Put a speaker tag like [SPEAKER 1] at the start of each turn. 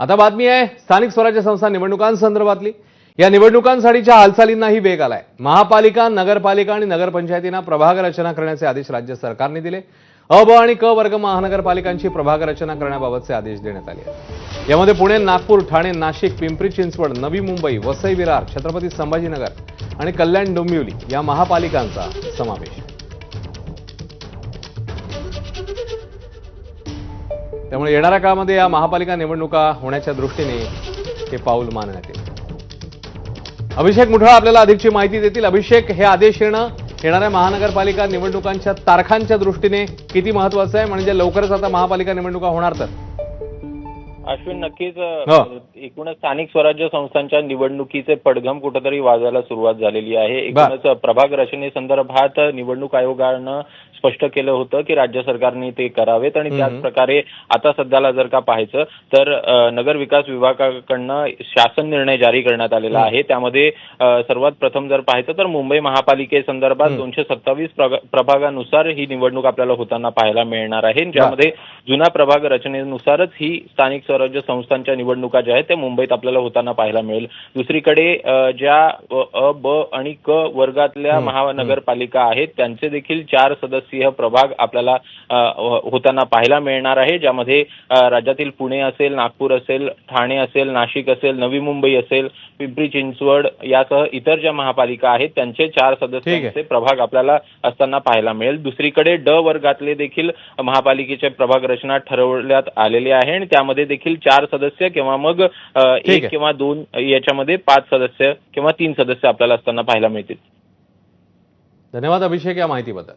[SPEAKER 1] आता बातमी आहे स्थानिक स्वराज्य संस्था निवडणुकांसंदर्भातली. या निवडणुकांसाठीच्या हालचालींनाही वेग आलाय. महापालिका नगरपालिका आणि नगरपंचायतींना प्रभाग रचना करण्याचे आदेश राज्य सरकारने दिले. अ ब आणि क वर्ग महानगरपालिकांची प्रभाग रचना करण्याबाबतचे आदेश देण्यात आले यामध्ये पुणे नागपूर ठाणे नाशिक पिंपरी चिंचवड नवी मुंबई वसई विरार छत्रपती संभाजीनगर आणि कल्याण डोंबिवली या महापालिकांचा समावेश. त्यामुळे येणाऱ्या काळामध्ये या महापालिका निवडणुका होण्याच्या दृष्टीने हे पाऊल मानण्यात येईल. अभिषेक मुठळा आपल्याला अधिकची माहिती देतील. अभिषेक हे आदेश येणं येणाऱ्या महानगरपालिका निवडणुकांच्या तारखांच्या दृष्टीने किती महत्वाचं आहे? म्हणजे लवकरच आता महापालिका निवडणुका होणार तर.
[SPEAKER 2] अश्विन नक्कीच
[SPEAKER 1] हो.
[SPEAKER 2] अ, एकूणच स्थानिक स्वराज्य संस्थांच्या निवडणुकीचे पडघम कुठेतरी वाजायला सुरुवात झालेली आहे. एकूणच प्रभाग रचनेसंदर्भात निवडणूक आयोगानं स्पष्ट केलं होतं की राज्य सरकारने ते करावेत आणि त्याच प्रकारे आता सध्याला जर का पाहायचं तर अ, नगर विकास विभागाकडनं शासन निर्णय जारी करण्यात आलेला आहे. त्यामध्ये अ, सर्वात प्रथम जर पाहायचं तर मुंबई महापालिकेसंदर्भात दोनशे सत्तावीस प्रभागानुसार ही निवडणूक आपल्याला होताना पाहायला मिळणार आहे. ज्यामध्ये जुन्या प्रभाग रचनेनुसारच ही स्थानिक स्वराज्य संस्थांच्या निवडणुका ज्या आहेत त्या मुंबईत आपल्याला होताना पाहायला मिळेल. दुसरीकडे ज्या अ, ब आणि क वर्गातल्या महानगरपालिका आहेत त्यांचे देखील चार सदस्यीय प्रभाग आपल्याला अ, होताना पाहायला मिळणार आहे. ज्यामध्ये राज्यातील पुणे असेल नागपूर असेल ठाणे असेल नाशिक असेल नवी मुंबई असेल पिंपरी चिंचवड यासह इतर ज्या महापालिका आहेत त्यांचे चार सदस्यांचे प्रभाग आपल्याला असताना पाहायला मिळेल. दुसरीकडे ड वर्गातले देखील महापालिकेचे प्रभाग रचना ठरवण्यात आलेले आहे आणि त्यामध्ये देखील चार सदस्य किंवा मग एक. किंवा दोन याच्यामध्ये पाच सदस्य किंवा तीन सदस्य आपल्याला असताना पाहायला मिळतील
[SPEAKER 1] धन्यवाद अभिषेक या माहितीबद्दल